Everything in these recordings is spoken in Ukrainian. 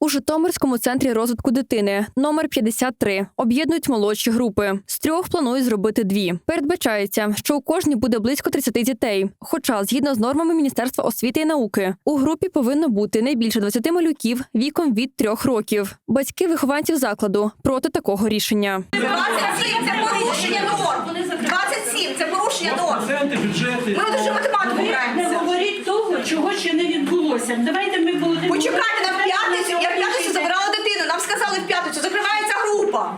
У Житомирському центрі розвитку дитини номер 53 об'єднують молодші групи. З трьох планують зробити дві. Передбачається, що у кожній буде близько 30 дітей. Хоча, згідно з нормами Міністерства освіти і науки, у групі повинно бути не більше 20 малюків віком від трьох років. Батьки вихованців закладу проти такого рішення. 27 – це порушення норм. 27 – це порушення норм. Ми дуже математику Не говоріть того, чого ще не відбулося. Давайте ми будемо. Почекайте на п'ятницю. Я в п'ятницю забирала дитину. Нам сказали в п'ятницю, закривається група.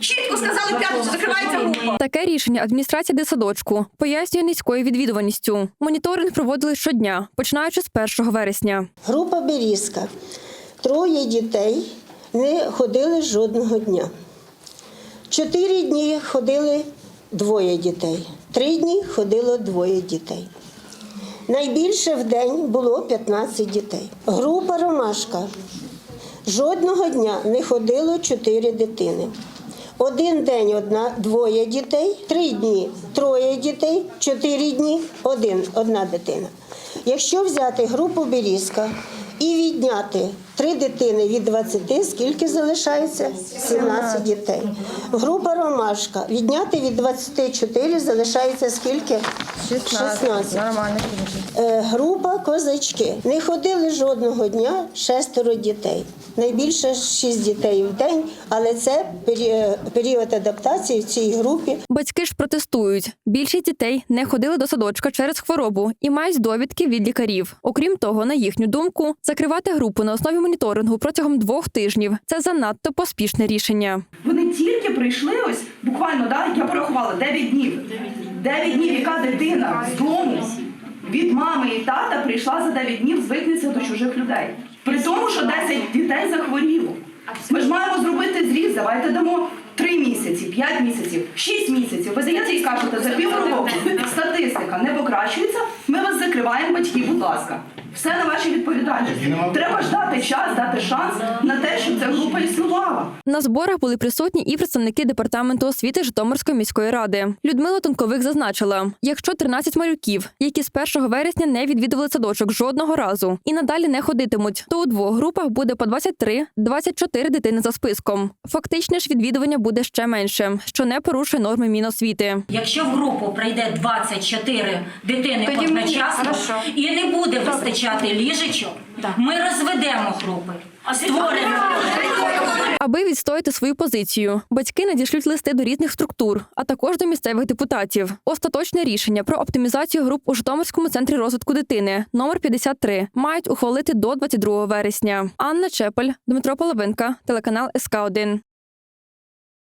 Чітко сказали п'ятницю, закривається група. Таке рішення адміністрація дитсадочку пояснює низькою відвідуваністю. Моніторинг проводили щодня, починаючи з 1 вересня. Група Берізка. Троє дітей не ходили жодного дня. Чотири дні ходили двоє дітей. Три дні ходило двоє дітей. Найбільше в день було 15 дітей. Група Ромашка. Жодного дня не ходило чотири дитини. Один день одна, двоє дітей, три дні троє дітей, чотири дні один, одна дитина. Якщо взяти групу Берізка і відняти три дитини від 20, скільки залишається? 17 дітей. Група Ромашка відняти від 24 залишається скільки? 16. Нормально. Е, Група козачки. Не ходили жодного дня шестеро дітей. Найбільше шість дітей в день, але це період адаптації в цій групі. Батьки ж протестують. Більшість дітей не ходили до садочка через хворобу і мають довідки від лікарів. Окрім того, на їхню думку, закривати групу на основі моніторингу протягом двох тижнів це занадто поспішне рішення. Вони тільки прийшли ось буквально, да, я порахувала 9 днів. 9 днів, яка дитина з дому від мами і тата прийшла за 9 днів звикнеться до чужих людей. При тому, що 10 дітей захворіло. Ми ж маємо зробити зріз, давайте дамо 3 місяці, 5 місяців, 6 місяців. Ви здається і скажете, за півроку статистика не покращується, ми вас закриваємо, батьки, будь ласка. Все на вашій відповідальності. Треба ж дати час, дати шанс на те, щоб ця група існувала. На зборах були присутні і представники департаменту освіти Житомирської міської ради. Людмила Тонковик зазначила: якщо 13 малюків, які з 1 вересня не відвідували садочок жодного разу і надалі не ходитимуть, то у двох групах буде по 23-24 дитини за списком. Фактичне ж відвідування буде ще менше, що не порушує норми Міносвіти. Якщо в групу прийде 24 дитини одночасно і не буде вистачати ліжечок, ми розведемо групи. Створимо. Аби відстояти свою позицію, батьки надішлють листи до різних структур, а також до місцевих депутатів. Остаточне рішення про оптимізацію груп у Житомирському центрі розвитку дитини номер 53 мають ухвалити до 22 вересня. Анна Чепель, Дмитро Половинка, телеканал СК 1